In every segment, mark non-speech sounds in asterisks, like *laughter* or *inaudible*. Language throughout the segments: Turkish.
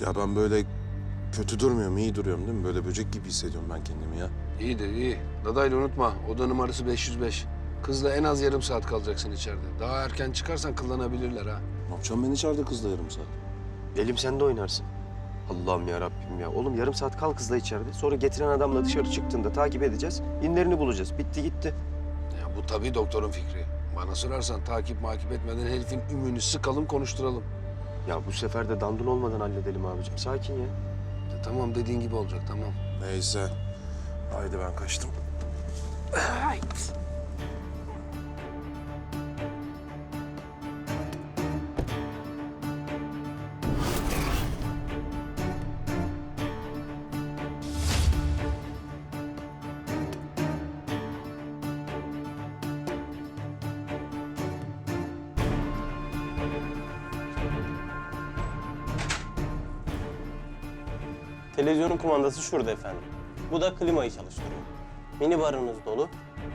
Ya ben böyle kötü durmuyorum, iyi duruyorum değil mi? Böyle böcek gibi hissediyorum ben kendimi ya. İyidir iyi. Dadaylı unutma. Oda numarası 505. Kızla en az yarım saat kalacaksın içeride. Daha erken çıkarsan kullanabilirler ha. Ne yapacağım ben içeride kızla yarım saat? Elim sen de oynarsın. Allah'ım ya Rabbim ya. Oğlum yarım saat kal kızla içeride. Sonra getiren adamla dışarı çıktığında takip edeceğiz. İnlerini bulacağız. Bitti gitti. Ya bu tabii doktorun fikri. Bana sorarsan takip makip etmeden herifin ümünü sıkalım konuşturalım. Ya bu sefer de dandun olmadan halledelim abicim. Sakin ya. Ya tamam dediğin gibi olacak tamam. Neyse. Haydi ben kaçtım. Televizyonun kumandası şurada efendim. Bu da klimayı çalıştırıyor. Mini barınız dolu.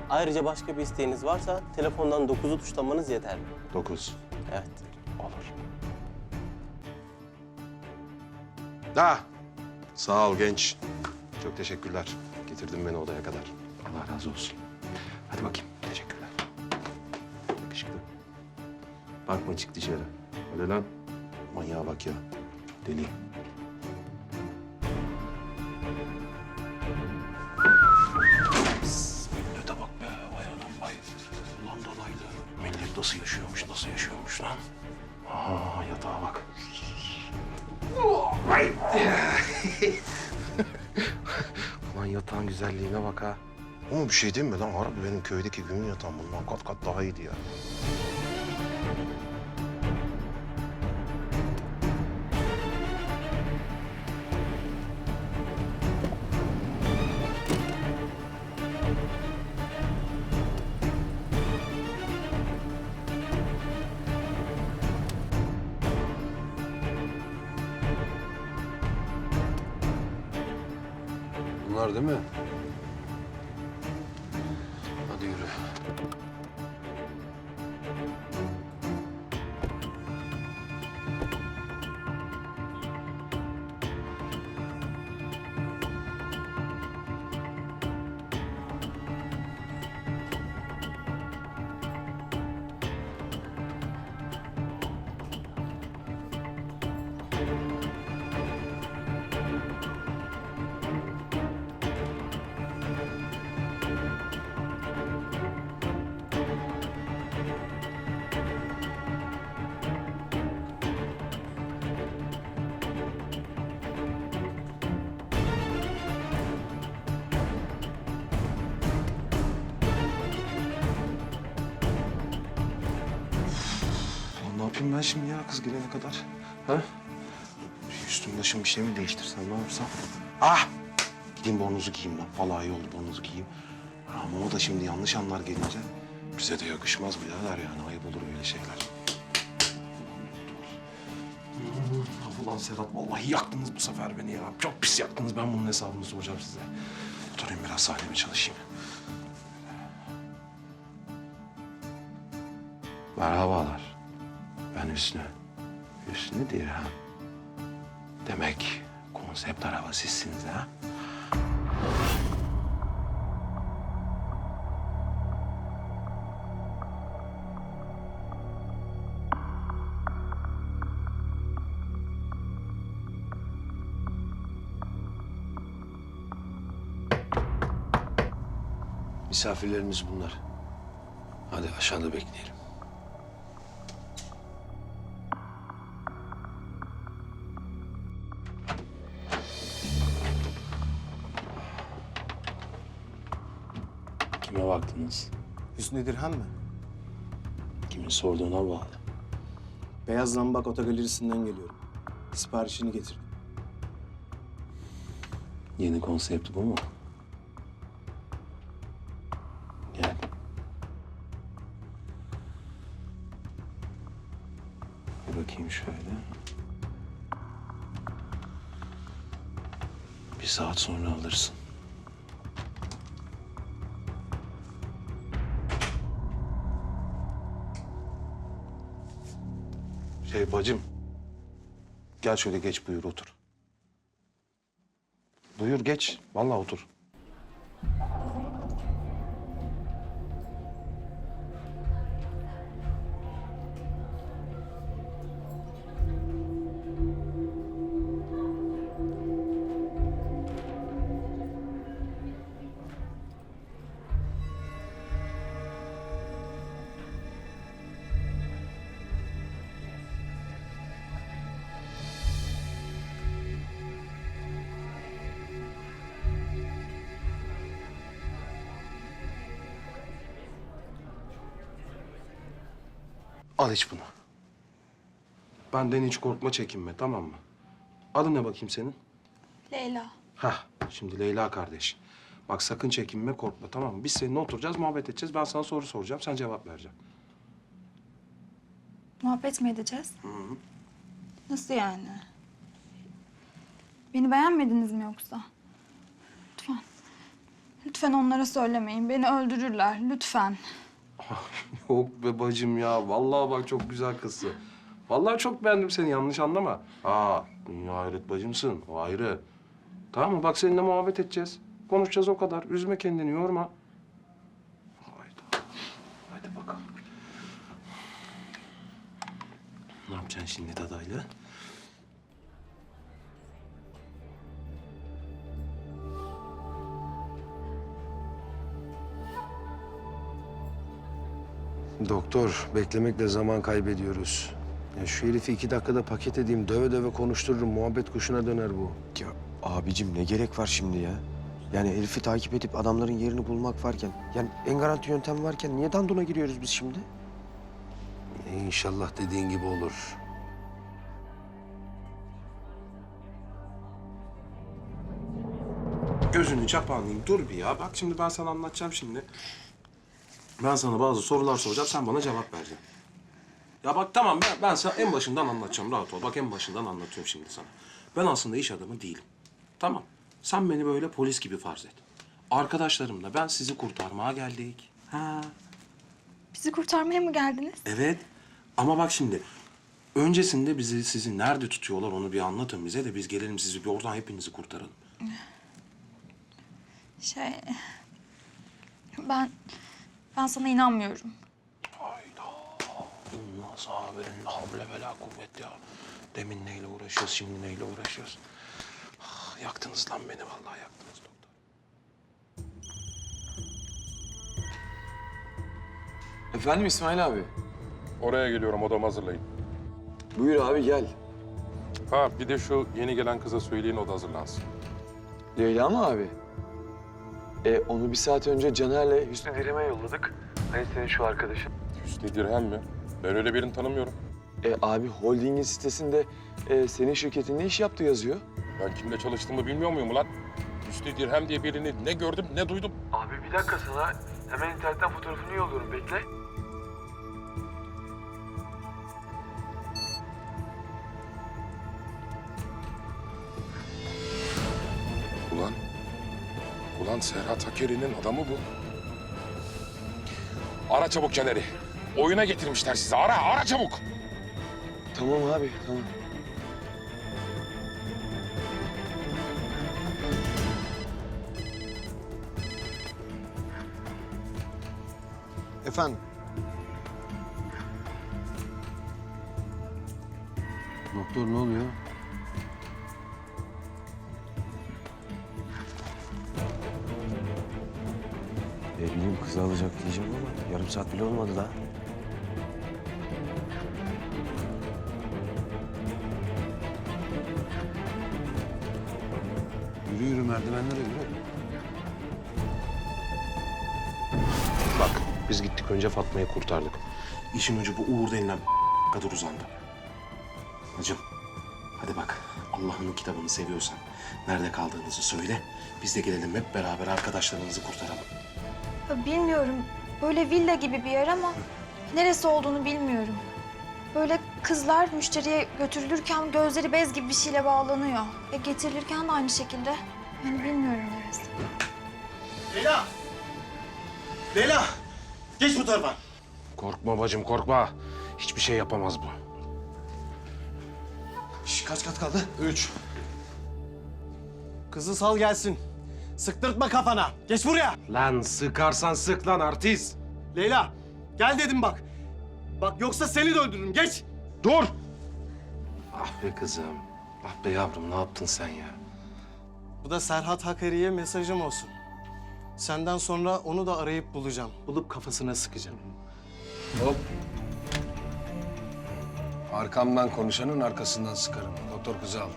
Ayrıca başka bir isteğiniz varsa telefondan 9'u tuşlamanız yeterli. Dokuz. Evet. Olur. Da. Sağ ol genç. Çok teşekkürler. Getirdin beni odaya kadar. Allah razı olsun. Hadi bakayım. Teşekkürler. Yakışıklı. Bakma çık dışarı. Hadi lan. Manyağa bak ya. Deli. Güzelliğine bak ha. Ama bir şey değil mi lan? Harbi benim köydeki günün yatağım bundan kat kat daha iyiydi ya. Bunlar değil mi? Yapayım ben şimdi ya kız gelene kadar? Ha? Üstüm başım bir şey mi değiştirsem ne yapsam? Ah! Gideyim bornozu giyeyim lan. Vallahi iyi oldu bornozu giyeyim. Ama o da şimdi yanlış anlar gelince bize de yakışmaz birader yani. Ayıp olur öyle şeyler. Ulan Serhat vallahi yaktınız bu sefer beni ya. Çok pis yaktınız. Ben bunun hesabını soracağım size. Oturayım biraz sahneme çalışayım. Merhabalar. Ben Hüsnü. Hüsnü Dirhem. Demek konsept araba sizsiniz ha? Misafirlerimiz bunlar. Hadi aşağıda bekleyelim. Baktınız? Hüsnü Dirhem mi? Kimin sorduğuna bağlı. Beyaz Zambak Otogalerisi'nden geliyorum. Siparişini getirdim. Yeni konsept bu mu? Gel. Bir bakayım şöyle. Bir saat sonra alırsın. Şey bacım, Gel şöyle geç buyur otur. Buyur geç. Vallahi otur. Al iç bunu. Benden hiç korkma çekinme tamam mı? Adın ne bakayım senin? Leyla. Hah şimdi Leyla kardeş. Bak sakın çekinme korkma tamam mı? Biz seninle oturacağız muhabbet edeceğiz. Ben sana soru soracağım sen cevap vereceksin. Muhabbet mi edeceğiz? Nasıl yani? Beni beğenmediniz mi yoksa? Lütfen. Lütfen onlara söylemeyin. Beni öldürürler. Lütfen. *laughs* Yok be bacım ya. Vallahi bak çok güzel kızsın. Vallahi çok beğendim seni yanlış anlama. Aa dünya hayret bacımsın o ayrı. Tamam mı? Bak seninle muhabbet edeceğiz. Konuşacağız o kadar. Üzme kendini yorma. Hayda. Hadi bakalım. Ne yapacaksın şimdi dadayla? Doktor, beklemekle zaman kaybediyoruz. Ya şu herifi iki dakikada paket edeyim, döve döve konuştururum. Muhabbet kuşuna döner bu. Ya abicim ne gerek var şimdi ya? Yani herifi takip edip adamların yerini bulmak varken... Yani en garanti yöntem varken niye danduna giriyoruz biz şimdi? İnşallah dediğin gibi olur. Gözünü çapağınlayayım. Dur bir ya. Bak şimdi ben sana anlatacağım şimdi. Ben sana bazı sorular soracağım. Sen bana cevap vereceksin. Ya bak tamam ben, ben sana en başından anlatacağım. Rahat ol. Bak en başından anlatıyorum şimdi sana. Ben aslında iş adamı değilim. Tamam. Sen beni böyle polis gibi farz et. Arkadaşlarımla ben sizi kurtarmaya geldik. Ha. Bizi kurtarmaya mı geldiniz? Evet. Ama bak şimdi. Öncesinde bizi sizi nerede tutuyorlar onu bir anlatın bize de biz gelelim sizi bir oradan hepinizi kurtaralım. Şey... Ben... Ben sana inanmıyorum. Hayda. Nasıl haberin havle bela kuvvet ya. Demin neyle uğraşıyoruz, şimdi neyle uğraşıyoruz. Ah, yaktınız lan beni vallahi yaktınız doktor. Efendim İsmail abi? Oraya geliyorum odamı hazırlayın. Buyur abi gel. Ha bir de şu yeni gelen kıza söyleyin o da hazırlansın. Leyla mı abi? E, onu bir saat önce Caner'le Hüsnü Dirim'e yolladık. Hani senin şu arkadaşın. Hüsnü Dirhem mi? Ben öyle birini tanımıyorum. E, abi holdingin sitesinde e, senin şirketin ne iş yaptı yazıyor. Ben kimle çalıştığımı bilmiyor muyum ulan? Hüsnü Dirhem diye birini ne gördüm ne duydum. Abi bir dakika sana hemen internetten fotoğrafını yolluyorum bekle. Ulan Serhat Hakeri'nin adamı bu. Ara çabuk Caner'i. Oyuna getirmişler sizi. Ara, ara çabuk. Tamam abi tamam. Efendim? Doktor ne oluyor? Bileyim kızı alacak diyeceğim ama yarım saat bile olmadı daha. Yürü yürü merdivenlere yürü. Bak biz gittik önce Fatma'yı kurtardık. İşin ucu bu Uğur denilen *laughs* kadar uzandı. Hacım hadi bak Allah'ın kitabını seviyorsan nerede kaldığınızı söyle. Biz de gelelim hep beraber arkadaşlarınızı kurtaralım. Bilmiyorum. Böyle villa gibi bir yer ama neresi olduğunu bilmiyorum. Böyle kızlar müşteriye götürülürken gözleri bez gibi bir şeyle bağlanıyor. E getirilirken de aynı şekilde. Yani bilmiyorum neresi. Leyla! Leyla! Geç bu tarafa. Korkma bacım korkma. Hiçbir şey yapamaz bu. Şş, kaç kat kaldı? Üç. Kızı sal gelsin. Sıktırtma kafana. Geç buraya. Lan sıkarsan sık lan artist. Leyla gel dedim bak. Bak yoksa seni de öldürürüm. Geç. Dur. Ah be kızım. Ah be yavrum ne yaptın sen ya? Bu da Serhat Hakari'ye mesajım olsun. Senden sonra onu da arayıp bulacağım. Bulup kafasına sıkacağım. Hop. Arkamdan konuşanın arkasından sıkarım. Doktor kızı al.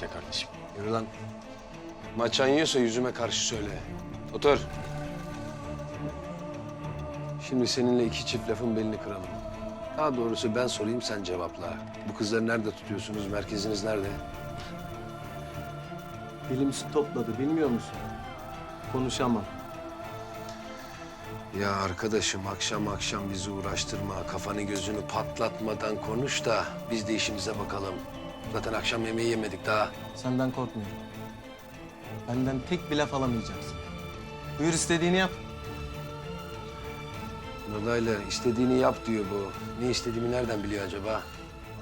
Gel kardeşim. Yürü lan. Maçan yiyorsa yüzüme karşı söyle. Otur. Şimdi seninle iki çift lafın belini kıralım. Daha doğrusu ben sorayım sen cevapla. Bu kızları nerede tutuyorsunuz? Merkeziniz nerede? Su topladı bilmiyor musun? Konuşamam. Ya arkadaşım akşam akşam bizi uğraştırma. Kafanı gözünü patlatmadan konuş da biz de işimize bakalım. Zaten akşam yemeği yemedik daha. Senden korkmuyorum. Benden tek bir laf alamayacaksın. Buyur istediğini yap. Nadayla istediğini yap diyor bu. Ne istediğimi nereden biliyor acaba?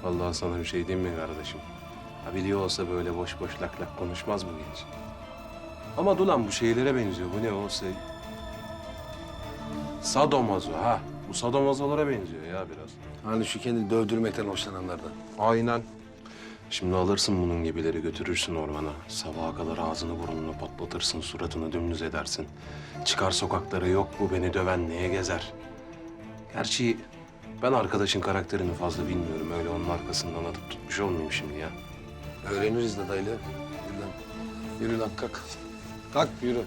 Vallahi sana bir şey diyeyim mi kardeşim? Ha biliyor olsa böyle boş boş lak lak konuşmaz bu genç. Ama Dulan bu şeylere benziyor. Bu ne o şey? Sadomazo ha. Bu sadomazolara benziyor ya biraz. Hani şu kendini dövdürmekten hoşlananlardan. Aynen. Şimdi alırsın bunun gibileri götürürsün ormana. Sabaha kadar ağzını burnunu patlatırsın, suratını dümdüz edersin. Çıkar sokaklara yok bu beni döven neye gezer. Gerçi ben arkadaşın karakterini fazla bilmiyorum. Öyle onun arkasından atıp tutmuş olmayayım şimdi ya. Öğreniriz Nadayla. Yürü lan. Yürü lan kalk. Kalk yürü.